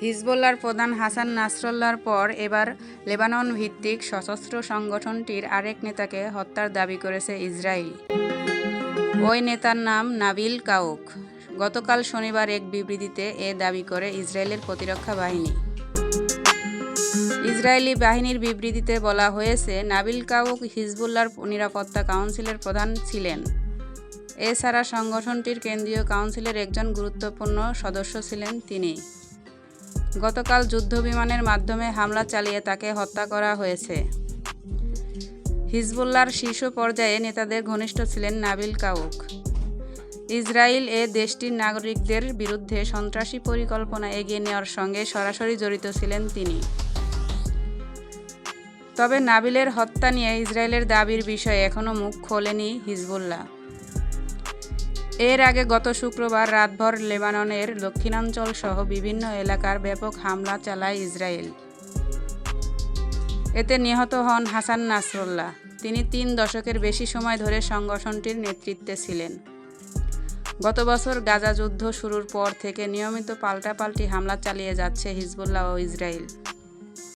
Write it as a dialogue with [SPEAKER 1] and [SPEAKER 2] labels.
[SPEAKER 1] হিজবুল্লাহর প্রধান হাসান নাসরুল্লাহর পর এবার লেবানন ভিত্তিক সশস্ত্র সংগঠনটির আরেক নেতাকে হত্যার দাবি করেছে ইসরায়েল। ওই নেতার নাম নাবিল কাউক। গতকাল শনিবার এক বিবৃতিতে এ দাবি করে ইসরায়েলের প্রতিরক্ষা বাহিনী। ইসরায়েলি বাহিনীর বিবৃতিতে বলা হয়েছে, নাবিল কাউক হিজবুল্লার নিরাপত্তা কাউন্সিলের প্রধান ছিলেন। এছাড়া সংগঠনটির কেন্দ্রীয় কাউন্সিলের একজন গুরুত্বপূর্ণ সদস্য ছিলেন তিনি। গতকাল যুদ্ধবিমানের মাধ্যমে হামলা চালিয়ে তাকে হত্যা করা হয়েছে। হিজবুল্লাহর শীর্ষ পর্যায়ে নেতাদের ঘনিষ্ঠ ছিলেন নাবিল কাউক। ইসরায়েল এ দেশটির নাগরিকদের বিরুদ্ধে সন্ত্রাসী পরিকল্পনা এগিয়ে নেওয়ার সঙ্গে সরাসরি জড়িত ছিলেন তিনি। তবে নাবিলের হত্যা নিয়ে ইসরায়েলের দাবির বিষয়ে এখনও মুখ খোলেনি হিজবুল্লাহ। এর আগে গত শুক্রবার রাতভর লেবাননের দক্ষিণাঞ্চল সহ বিভিন্ন এলাকার ব্যাপক হামলা চালায় ইসরায়েল। এতে নিহত হন হাসান নাসরুল্লাহ। তিনি তিন দশকের বেশি সময় ধরে সংগঠনটির নেতৃত্বে ছিলেন। গত বছর গাজা যুদ্ধ শুরুর পর থেকে নিয়মিত পাল্টাপাল্টি হামলা চালিয়ে যাচ্ছে হিজবুল্লাহ ও ইসরায়েল।